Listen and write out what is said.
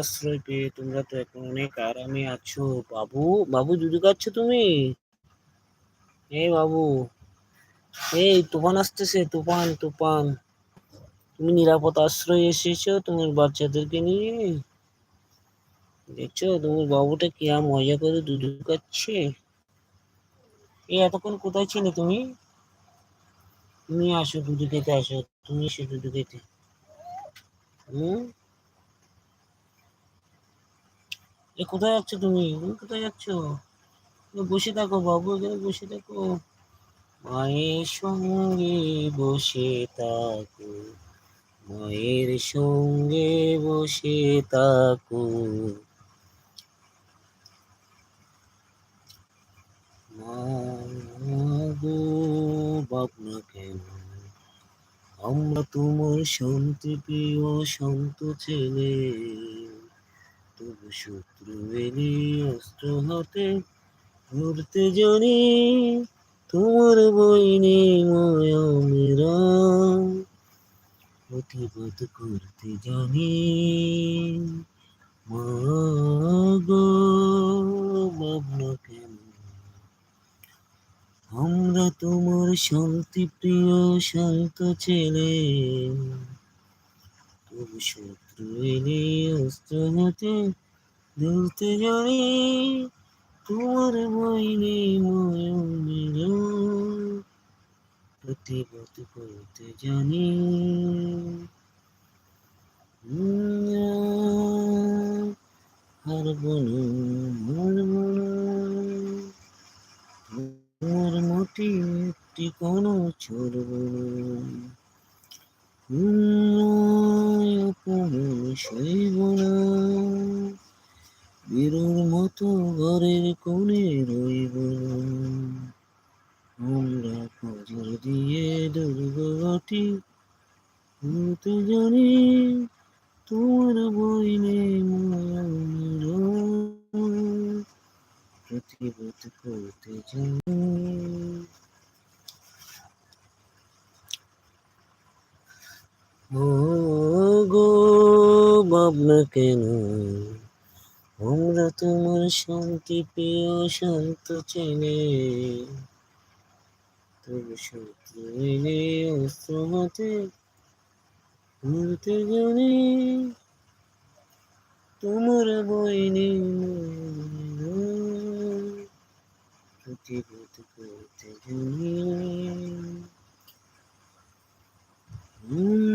আশ্রয় পেয়ে তোমরা তো এখন অনেক আরামে আছো। বাবু বাবু খাচ্ছ তুমি? এই বাবু, এই তুফান আসতেছে, তুফান তুফান। তুমি নিরাপদ আশ্রয় এসেছ তোমার বাচ্চাদেরকে নিয়ে। দেখছ, তোমার বাবুটা কি মজা করে দুধ খাচ্ছে? এই এতক্ষণ কোথায় ছিলে তুমি? তুমি আসো দুধু খেতে, আসো। তুমি এসো দুধু খেতে। হুম? এ কোথায় যাচ্ছ তুমি? তুমি কোথায় যাচ্ছ? বসে থাকো বাবু এখানে বসে থাকো। মায়ের সঙ্গে বসে থাকো। মায়ের সঙ্গে বসে থাকো। গো ভাবনা কেন? আমরা তোমার শান্তি প্রিয় শান্ত ছেলে। তবু শত্রু এলে অস্ত্র হাতে ধরতে জানি, তোমার বইনে মায়া মেরা প্রতিবাদ করতে জানি ভাবনা আমরা তোমার শান্তি প্রিয় শান্ত ছেলে। তবু শত্রু এলে অস্ত্র হাতে ধরতে জানি তোমার বইনে ময়ূর প্রতিবাদ করতে জানি হারব না। হারব তোমার মাটি একটি কোনো ছড়ব না। সইব না বীরুর মতো ঘরের কোণে রইব আমরা পাজর দিয়ে দুর্গটি হতে জানি তোমার বইনে মায়ার প্রতিবাদ করতে জানি গো ভাবনা কেন? আমরা তোমার শান্তি প্রিয় শান্ত চেনে। তবু শত্রু এলে অস্ত্র হাতে ঘুরতে জানি। তোমার বইনে প্রতিবাদ করতে জানি। আমরা